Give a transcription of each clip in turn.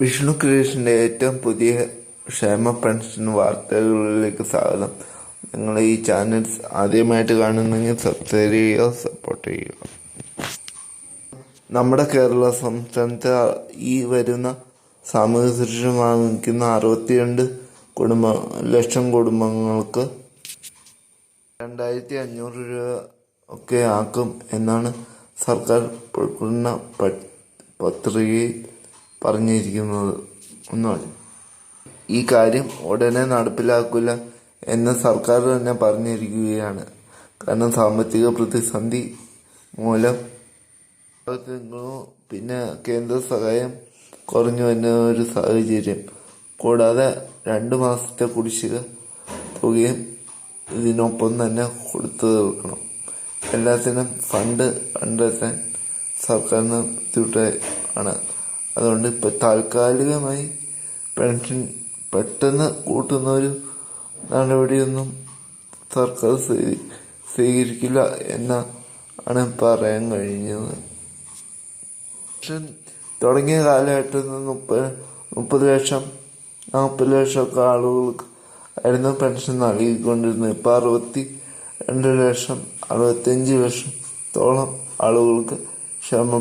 വിഷ്ണു ക്രിയേഷന്റെ ഏറ്റവും പുതിയ ക്ഷേമ പെൻഷൻ വാർത്തകളിലേക്ക് സ്വാഗതം. നിങ്ങൾ ഈ ചാനൽ ആദ്യമായിട്ട് കാണുന്നെങ്കിൽ സബ്സ്ക്രൈബ് ചെയ്യുക സപ്പോർട്ട് ചെയ്യുക. നമ്മുടെ കേരള സംസ്ഥാനത്ത് ഈ വരുന്ന സാമൂഹ്യ സുരക്ഷ വാങ്ങിക്കുന്ന അറുപത്തിരണ്ട് കുടുംബ ലക്ഷം കുടുംബങ്ങൾക്ക് രണ്ടായിരത്തി അഞ്ഞൂറ് രൂപ ഒക്കെ ആക്കും എന്നാണ് സർക്കാർ പുറപ്പെടുന്ന പത്രികയിൽ പറഞ്ഞിരിക്കുന്നത് ഒന്നാണ് ഈ കാര്യം ഉടനെ നടപ്പിലാക്കില്ല എന്ന് സർക്കാർ തന്നെ പറഞ്ഞിരിക്കുകയാണ്. കാരണം സാമ്പത്തിക പ്രതിസന്ധി മൂലം പിന്നെ കേന്ദ്ര സഹായം കുറഞ്ഞു വരുന്ന ഒരു സാഹചര്യം. കൂടാതെ രണ്ട് മാസത്തെ കുടിശ്ശിക തുകയും ഇതിനൊപ്പം തന്നെ കൊടുത്തു തീർക്കണം എല്ലാത്തിനും ഫണ്ട് കണ്ടെത്താൻ സർക്കാരിന് ബുദ്ധിമുട്ട് ആണ് അതുകൊണ്ട് ഇപ്പം താൽക്കാലികമായി പെൻഷൻ പെട്ടെന്ന് കൂട്ടുന്ന ഒരു നടപടിയൊന്നും സർക്കാർ സ്വീ- സ്വീകരിക്കില്ല എന്നാണ് പറയാൻ കഴിഞ്ഞത്. പെൻഷൻ തുടങ്ങിയ കാലഘട്ടത്തിൽ നിന്ന് മുപ്പത് മുപ്പത് ലക്ഷം നാൽപ്പത് ലക്ഷമൊക്കെ ആളുകൾക്ക് ആയിരുന്നു പെൻഷൻ നൽകിക്കൊണ്ടിരുന്നത്. ഇപ്പം അറുപത്തി രണ്ട് ലക്ഷം അറുപത്തഞ്ച് ലക്ഷത്തോളം ആളുകൾക്ക്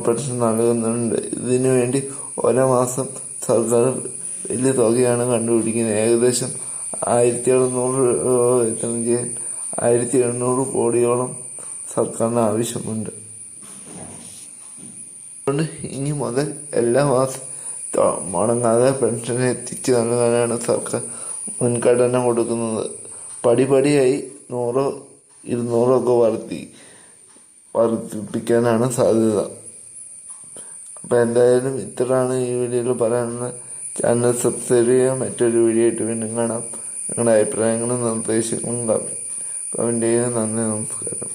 പെൻഷൻ നൽകുന്നുണ്ട്. ഇതിനു വേണ്ടി ഓരോ മാസം സർക്കാർ വലിയ തുകയാണ് കണ്ടുപിടിക്കുന്നത്. ഏകദേശം ആയിരത്തി എഴുന്നൂറ് ആയിരത്തി എണ്ണൂറ് കോടിയോളം സർക്കാരിന് ആവശ്യമുണ്ട്. അതുകൊണ്ട് ഇനി മുതൽ എല്ലാ മാസം മുടങ്ങാതെ പെൻഷൻ എത്തിച്ചു നൽകാനാണ് സർക്കാർ മുൻഗണന കൊടുക്കുന്നത്. പടിപടിയായി നൂറോ ഇരുന്നൂറോ ഒക്കെ വർദ്ധി വർദ്ധിപ്പിക്കാനാണ് സാധ്യത. അപ്പം എന്തായാലും ഇത്രയാണ് ഈ വീഡിയോയിൽ പറയാനുള്ളത് ചാനൽ സബ്സ്ക്രൈബ് ചെയ്യുക മറ്റൊരു വീഡിയോ ആയിട്ട് വീണ്ടും കാണാം. നിങ്ങളുടെ അഭിപ്രായങ്ങളും നിർദ്ദേശങ്ങളും കമന്റ് ചെയ്യുക. നന്ദി നമസ്കാരം.